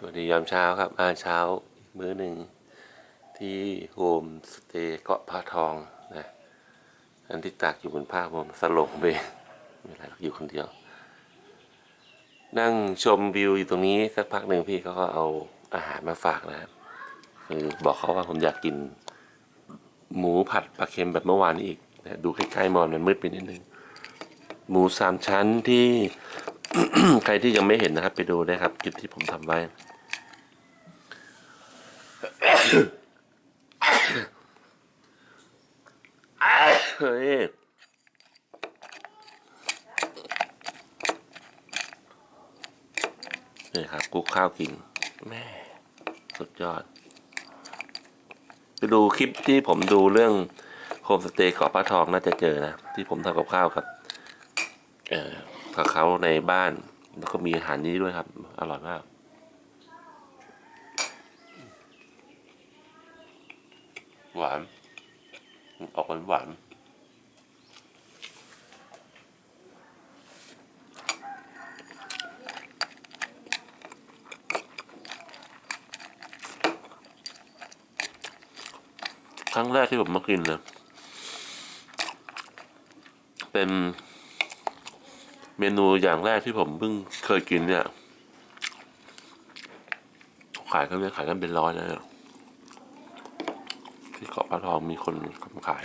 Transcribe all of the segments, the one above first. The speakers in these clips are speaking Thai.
ตัวนี้ยามเช้าครับอาเช้าอีกมื้อหนึ่งที่โฮมสเตย์เกาะพระทองนะอันที่ตากอยู่บนผ้าผมสลบไปเองไม่เป็นไรอกอยู่คนเดียว นั่งชมวิวอยู่ตรงนี้สักพักหนึ่งพี่เขาก็เอาอาหารมาฝากนะครับคือบอกเขาว่าผมอยากกิน หมูผัดปลาเค็มแบบเมื่อวานนี้อีกนะดูใกล้ๆมอนมันมืดไปนิดนึงหมูสามชั้นที่ ใครที่ยังไม่เห็นนะครับ ไปดูได้ครับคลิปที่ผมทำไว้ เฮ้ยนี่ครับกุ๊กข้าวกินแม่สุดยอด ไปดูคลิปที่ผมดูเรื่องโฮมสเตย์เกาะปลาทองน่าจะเจอนะ ที่ผมทำกับข้าวกับ เออ กับเขาในบ้าน แล้วก็มีอาหารนี้ด้วยครับ อร่อยมากหวาน ออกหวานหวานครั้งแรกที่ผมมากินเลยเป็น เมนูอย่างแรกที่ผมเพิ่งเคยกินเนี่ย ขายกันเนี่ยขายกันเป็นร้อยเลยอะที่เกาะปลาทองมีคนขาย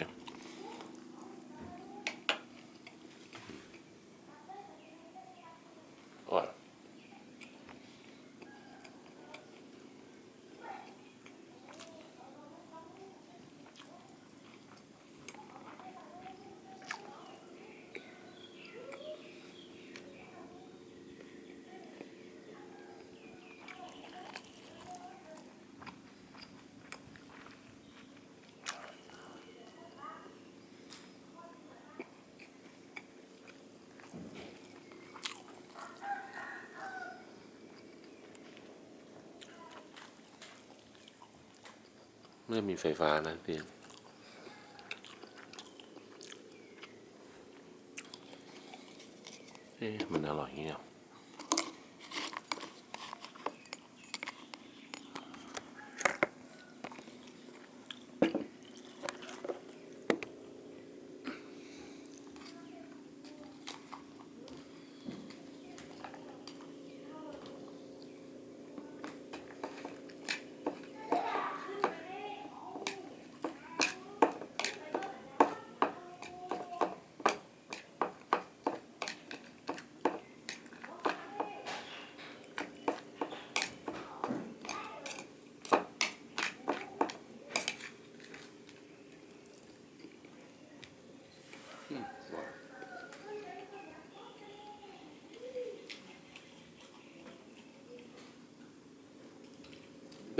ไม่มีไฟฟ้านะพี่เอ๊ะมันอร่อยอย่างเงี้ย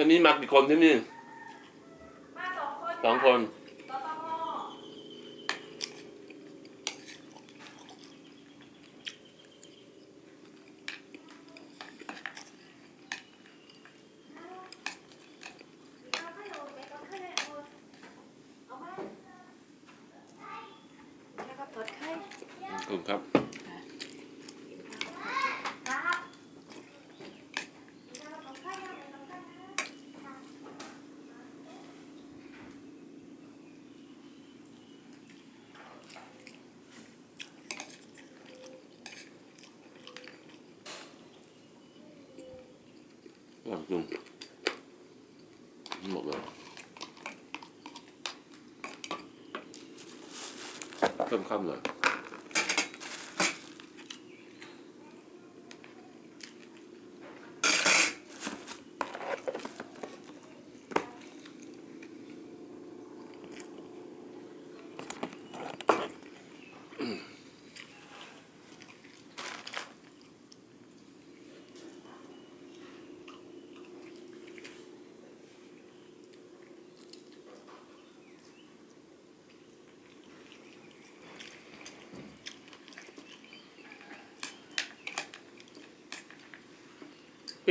ตอนนี้มากี่คนที่นี่มาสองคนสองคน ตตมแล้วก็ทอดไข่ ขอบคุณครับ ครับ ขอบคุณหมดแล้วเพิ่มข้ามหน่อย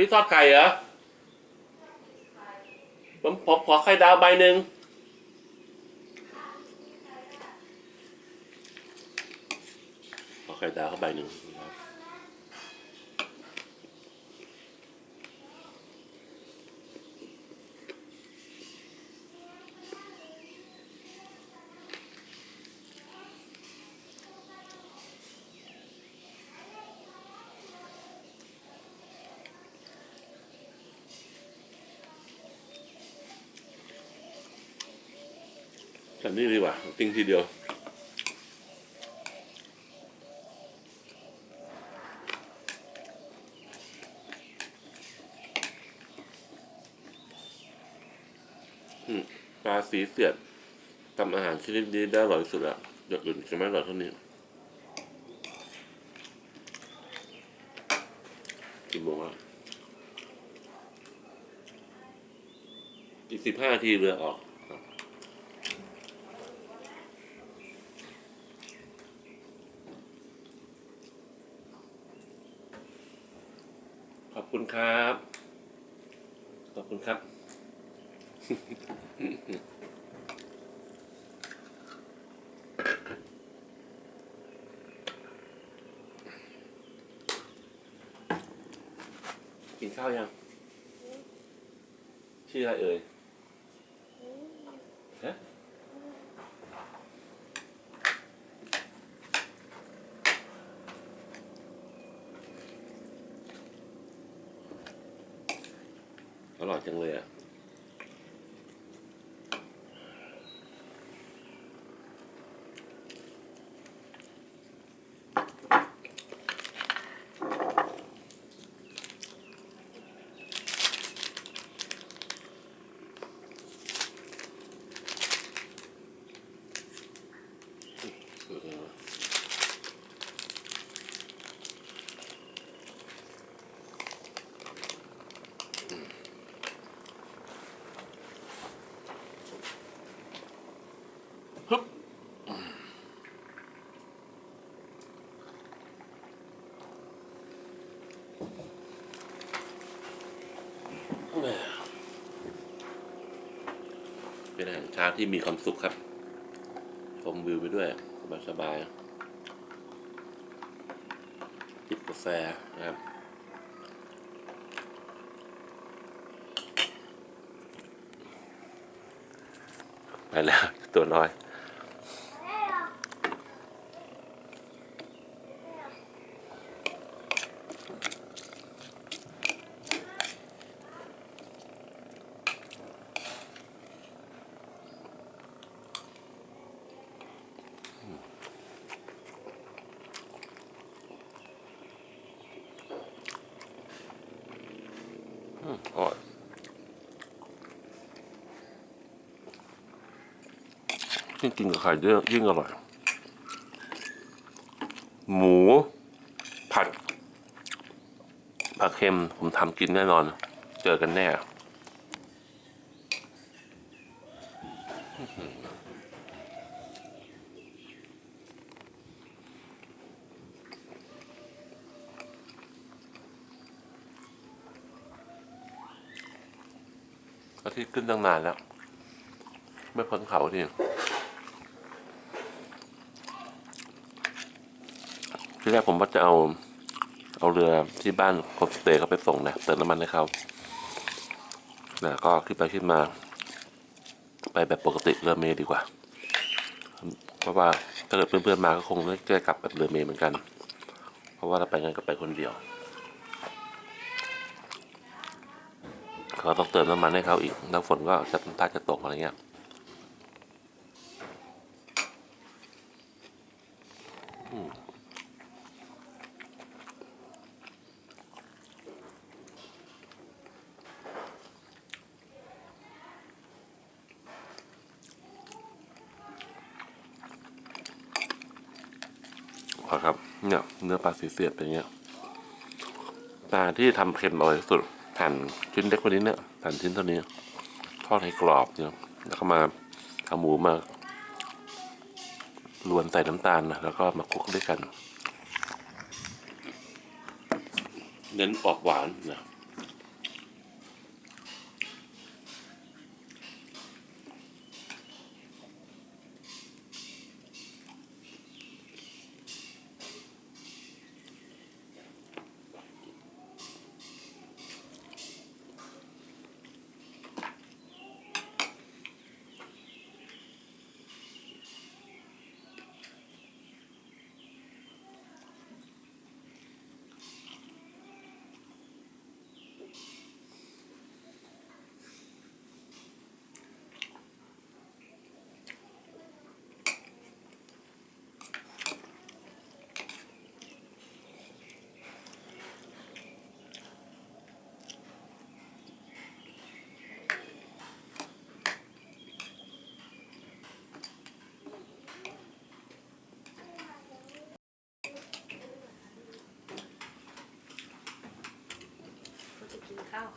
พี่ทอดไข่เหรอ ผมผมขอไข่ดาวใบหนึ่งขอไข่ดาวเข้าใบหนึ่งครับ แต่นี่ดีกว่ากินทีเดียว ปลาสีเสียดทำอาหารชนิดนี้ได้อร่อยที่สุดแล้วอย่างอื่นจะไม่อร่อยเท่านี้กี่โมงแล้วอีกสิบห้าทีเรือออก ขอบคุณครับ ขอบคุณครับ กินข้าวยัง ชื่ออะไรเอ่ยฮะอร่อย จังเลยอะ เออฮึบ เป็นอาหารเช้าที่มีความสุขครับ ชมวิวไปด้วย สบายๆจิบกาแฟนะครับ ไปแล้วตัวน้อย อร่อยยิ่งกินกับไข่เยอะยิ่งอร่อย หมู ผัดปลาเค็มผมทำกินแน่นอน เจอกันแน่ อาทิตย์ขึ้นตั้งนานแล้ว ไม่พ้นเขาทีที่แรกผมว่าจะเอา เอาเรือที่บ้านโฮมสเตย์เขาไปส่งนะเติมน้ำมันให้เขาแต่ก็คิดไปคิดมา ไปแบบปกติเรือเมย์ดีกว่า เพราะว่าถ้าเกิดเพื่อนๆมาก็คงไม่ได้กลับแบบเรือเมย์เหมือนกัน เพราะว่าเราไปงั้นก็ไปคนเดียว เขาต้องเติมน้ำมันให้เขาอีกแล้วฝนก็จะตาจะตกอะไรเงี้ยอืมพอครับ เนี่ยเนื้อปลาสีเสียดเป็นอย่างเงี้ยปลาที่ทำเค็มอร่อยที่สุด หั่นชิ้นเล็กกว่านี้เนี่ยหั่นชิ้นเท่านี้ทอดให้กรอบเนี่ยแล้วก็มาเอาหมูมาลวนใส่น้ำตาลนะแล้วก็มาคลุกด้วยกัน เน้นออกหวานนะ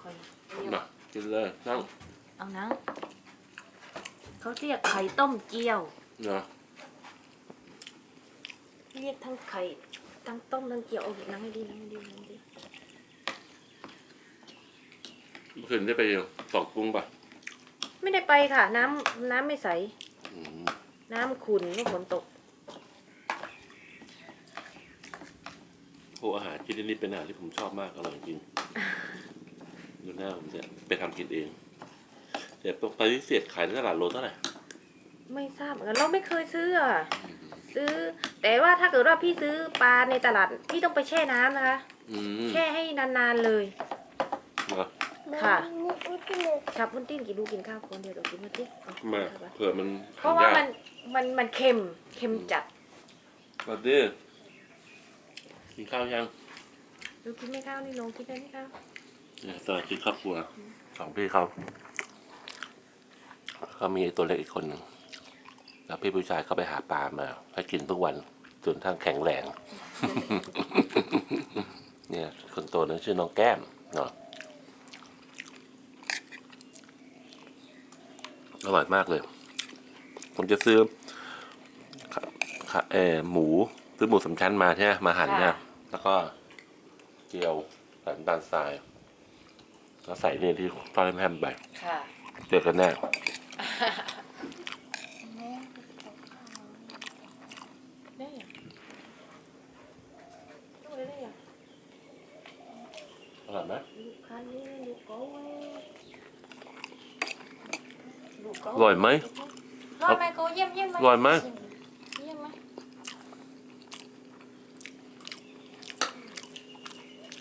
ข้าวคอยมากินเลยนั่งเอานังเขาเรียกไข่ต้มเจียว เนาะเรียกทั้งไข่ทั้งต้มทั้งเจียวเอานังให้ดีนังให้ดีนังให้ดีเมื่อคืนได้ไปสองกุ้งป่ะไม่ได้ไปค่ะ น้ำน้ำไม่ใส อืมน้ำขุ่นเมื่อฝนตกโอ้อาหารที่นี่เป็นอาหารที่ผมชอบมากอร่อยจริง ดูหน้าผมจะไปทำกินเอง แต่ไปพิเศษขายในตลาดโลเท่าไหร่ไม่ทราบเหมือนกันเราไม่เคยซื้ออะซื้อ แต่ว่าถ้าเกิดว่าพี่ซื้อปลาในตลาดพี่ต้องไปแช่น้ำนะคะ อืมแช่ให้นานๆเลยเหรอค่ะนี่อุ้ยที่เลยครับคุณติ้นกินดูกินข้าวคนเดียวเดี๋ยวกินมาติ้นเอามาเข้าไปเผื่อมันเพราะว่าหยกมันมันมันเค็มเค็มจัดสวัสดีกินข้าวยัง ดูกินไม่ข้าวนี่ลงกินได้ไหมข้าว เนี่ยสวัสดีครอบครัวสองพี่เขาเขามีตัวเล็กอีกคนหนึ่งแล้วพี่ผู้ชายเขาไปหาปลามาให้กินทุกวันจนทั้งแข็งแรง เนี่ยคนโตนั้นชื่อน้องแก้มเนาะอร่อยมากเลย ผมจะซื้อขขเออหมูซื้อหมูสามชั้นมาใช่ไหมมาหั่นเนี่ยแล้วก็เจียวใส่น้ำตาลทราย แล้วใส่เนี่ยที่ทอดแฮมๆไปค่ะเจอกันแน่ได้ยังดูเลยได้ยังอร่อยไหมลูกคันนี้ลูกโก้เว้ยลูกโก้อร่อยไหมรอดไหมโก้เยี่ยมเยี่ยมไหมอร่อยไหม เยี่ยมไหม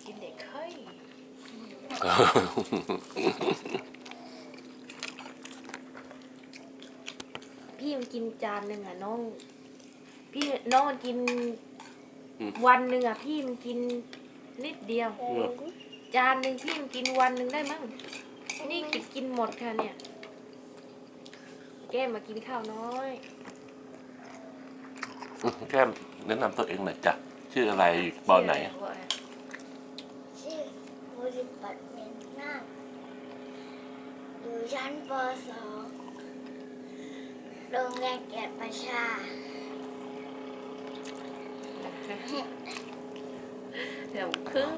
กินเด็กเฮ้ย พี่มันกินจานหนึ่งอะน้อง พี่น้องมันกิน อืม วันหนึ่งอะพี่มันกินนิดเดียวเออจานหนึ่งพี่มันกินวันหนึ่งได้มั้งนี่กินกินหมดค่ะเนี่ย แก้มมากินข้าวน้อย แก้มแนะนำตัวเองหน่อยจ้ะชื่ออะไรบอไหน ชื่อ บุริปัตเมนนาอยู่ชั้นป .2 โรงเรียนเกียรติประชาเดี๋ยวครึ่ง